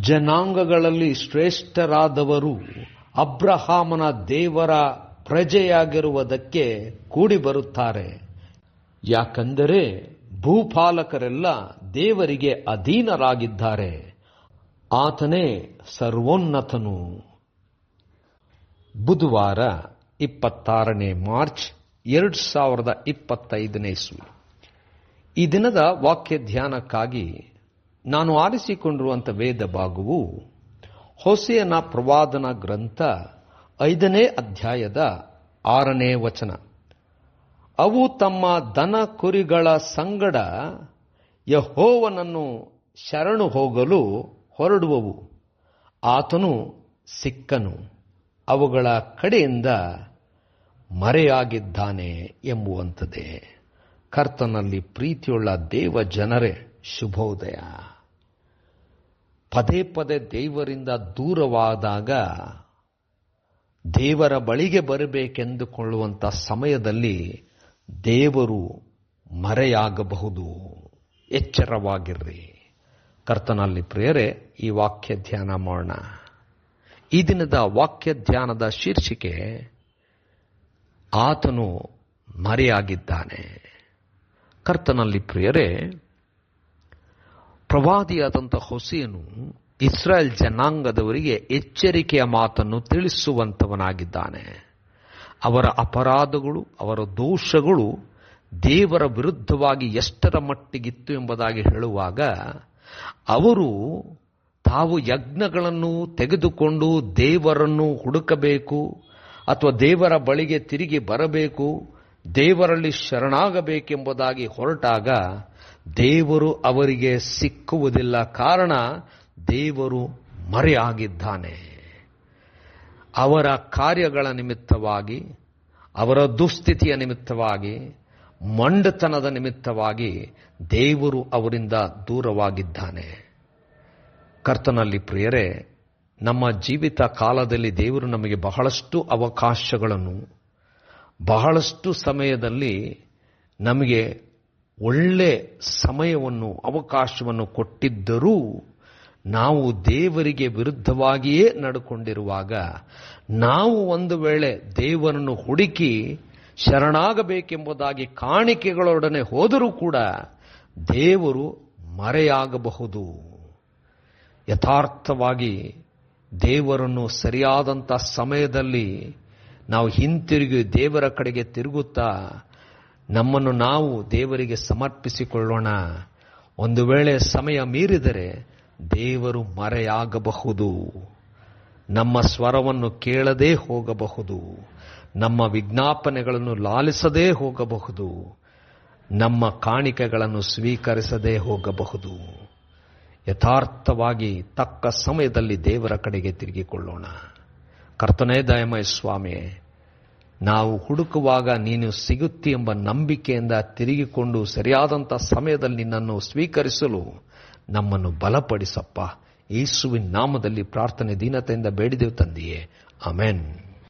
ಜನಾಂಗಗಳಲ್ಲಿ ಶ್ರೇಷ್ಠರಾದವರು ಅಬ್ರಹಾಮನ ದೇವರ ಪ್ರಜೆಯಾಗಿರುವುದಕ್ಕೆ ಕೂಡಿ ಬರುತ್ತಾರೆ. ಯಾಕಂದರೆ ಭೂಪಾಲಕರೆಲ್ಲ ದೇವರಿಗೆ ಅಧೀನರಾಗಿದ್ದಾರೆ. ಆತನೇ ಸರ್ವೋನ್ನತನು. ಬುಧವಾರ ಇಪ್ಪತ್ತಾರನೇ ಮಾರ್ಚ್ ಎರಡು ಸಾವಿರದ ಇಪ್ಪತ್ತೈದನೇ ಇಸ್ವಿ ಈ ದಿನದ ವಾಕ್ಯ ಧ್ಯಾನಕ್ಕಾಗಿ ನಾನು ಆರಿಸಿಕೊಂಡಿರುವಂಥ ವೇದ ಭಾಗವು ಹೊಸೆಯನ ಪ್ರವಾದನ ಗ್ರಂಥ ಐದನೇ ಅಧ್ಯಾಯದ ಆರನೇ ವಚನ. ಅವು ತಮ್ಮ ದನ ಕುರಿಗಳ ಸಂಗಡ ಯಹೋವನನ್ನು ಶರಣು ಹೋಗಲು ಹೊರಡುವವು. ಆತನು ಸಿಕ್ಕನು, ಅವುಗಳ ಕಡೆಯಿಂದ ಮರೆಯಾಗಿದ್ದಾನೆ ಎಂಬುವಂಥದ್ದೇ. ಕರ್ತನಲ್ಲಿ ಪ್ರೀತಿಯುಳ್ಳ ದೇವ ಜನರೇ ಶುಭೋದಯ. ಪದೇ ಪದೇ ದೇವರಿಂದ ದೂರವಾದಾಗ ದೇವರ ಬಳಿಗೆ ಬರಬೇಕೆಂದುಕೊಳ್ಳುವಂಥ ಸಮಯದಲ್ಲಿ ದೇವರು ಮರೆಯಾಗಬಹುದು. ಎಚ್ಚರವಾಗಿರ್ರಿ. ಕರ್ತನಲ್ಲಿ ಪ್ರಿಯರೇ, ಈ ವಾಕ್ಯ ಧ್ಯಾನ ಮಾಡೋಣ. ಈ ದಿನದ ವಾಕ್ಯ ಧ್ಯಾನದ ಶೀರ್ಷಿಕೆ, ಆತನು ಮರೆಯಾಗಿದ್ದಾನೆ. ಕರ್ತನಲ್ಲಿ ಪ್ರಿಯರೇ ಪ್ರವಾದಿಯಾದಂಥ ಹೊಸೇನು ಇಸ್ರಾಯೇಲ್ ಜನಾಂಗದವರಿಗೆ ಎಚ್ಚರಿಕೆಯ ಮಾತನ್ನು ತಿಳಿಸುವಂತವನಾಗಿದ್ದಾನೆ ಅವರ ಅಪರಾಧಗಳು, ಅವರ ದೋಷಗಳು ದೇವರ ವಿರುದ್ಧವಾಗಿ ಎಷ್ಟರ ಮಟ್ಟಿಗಿತ್ತು ಎಂಬುದಾಗಿ ಹೇಳುವಾಗ ಅವರು ತಾವು ಯಜ್ಞಗಳನ್ನು ತೆಗೆದುಕೊಂಡು ದೇವರನ್ನು ಹುಡುಕಬೇಕು ಅಥವಾ ದೇವರ ಬಳಿಗೆ ತಿರುಗಿ ಬರಬೇಕು, ದೇವರಲ್ಲಿ ಶರಣಾಗಬೇಕೆಂಬುದಾಗಿ ಹೊರಟಾಗ ದೇವರು ಅವರಿಗೆ ಸಿಕ್ಕುವುದಿಲ್ಲ ಕಾರಣ ದೇವರು ಮರೆಯಾಗಿದ್ದಾನೆ. ಅವರ ಕಾರ್ಯಗಳ ನಿಮಿತ್ತವಾಗಿ, ಅವರ ದುಸ್ಥಿತಿಯ ನಿಮಿತ್ತವಾಗಿ, ಮಂಡತನದ ನಿಮಿತ್ತವಾಗಿ ದೇವರು ಅವರಿಂದ ದೂರವಾಗಿದ್ದಾನೆ. ಕರ್ತನಲ್ಲಿ ಪ್ರಿಯರೇ, ನಮ್ಮ ಜೀವಿತ ಕಾಲದಲ್ಲಿ ದೇವರು ನಮಗೆ ಬಹಳಷ್ಟು ಅವಕಾಶಗಳನ್ನು, ಬಹಳಷ್ಟು ಸಮಯದಲ್ಲಿ ನಮಗೆ ಒಳ್ಳೆ ಸಮಯವನ್ನು, ಅವಕಾಶವನ್ನು ಕೊಟ್ಟಿದ್ದರೂ ನಾವು ದೇವರಿಗೆ ವಿರುದ್ಧವಾಗಿಯೇ ನಡ್ಕೊಂಡಿರುವಾಗ ನಾವು ಒಂದು ವೇಳೆ ದೇವರನ್ನು ಹುಡುಕಿ ಶರಣಾಗಬೇಕೆಂಬುದಾಗಿ ಕಾಣಿಕೆಗಳೊಡನೆ ಹೋದರೂ ಕೂಡ ದೇವರು ಮರೆಯಾಗಬಹುದು. ಯಥಾರ್ಥವಾಗಿ ದೇವರನ್ನು ಸರಿಯಾದಂಥ ಸಮಯದಲ್ಲಿ ನಾವು ಹಿಂತಿರುಗಿ ದೇವರ ಕಡೆಗೆ ತಿರುಗುತ್ತಾ ನಮ್ಮನ್ನು ನಾವು ದೇವರಿಗೆ ಸಮರ್ಪಿಸಿಕೊಳ್ಳೋಣ. ಒಂದು ವೇಳೆ ಸಮಯ ಮೀರಿದರೆ ದೇವರು ಮರೆಯಾಗಬಹುದು. ನಮ್ಮ ಸ್ವರವನ್ನು ಕೇಳದೇ ಹೋಗಬಹುದು. ನಮ್ಮ ವಿಜ್ಞಾಪನೆಗಳನ್ನು ಲಾಲಿಸದೇ ಹೋಗಬಹುದು. ನಮ್ಮ ಕಾಣಿಕೆಗಳನ್ನು ಸ್ವೀಕರಿಸದೇ ಹೋಗಬಹುದು. ಯಥಾರ್ಥವಾಗಿ ತಕ್ಕ ಸಮಯದಲ್ಲಿ ದೇವರ ಕಡೆಗೆ ತಿರುಗಿಕೊಳ್ಳೋಣ. ಕರ್ತನೇ ದಯಮಯ ಸ್ವಾಮಿ ನಾವು ಹುಡುಕುವಾಗ ನೀನು ಸಿಗುತ್ತಿ ಎಂಬ ನಂಬಿಕೆಯಿಂದ ತಿರುಗಿಕೊಂಡು ಸರಿಯಾದಂಥ ಸಮಯದಲ್ಲಿ ನಿನ್ನನ್ನು ಸ್ವೀಕರಿಸಲು ನಮ್ಮನ್ನು ಬಲಪಡಿಸಪ್ಪ. ಯೇಸುವಿನ ನಾಮದಲ್ಲಿ ಪ್ರಾರ್ಥನೆ ದೀನತೆಯಿಂದ ಬೇಡಿದೆವು ತಂದೆಯೇ. ಅಮೆನ್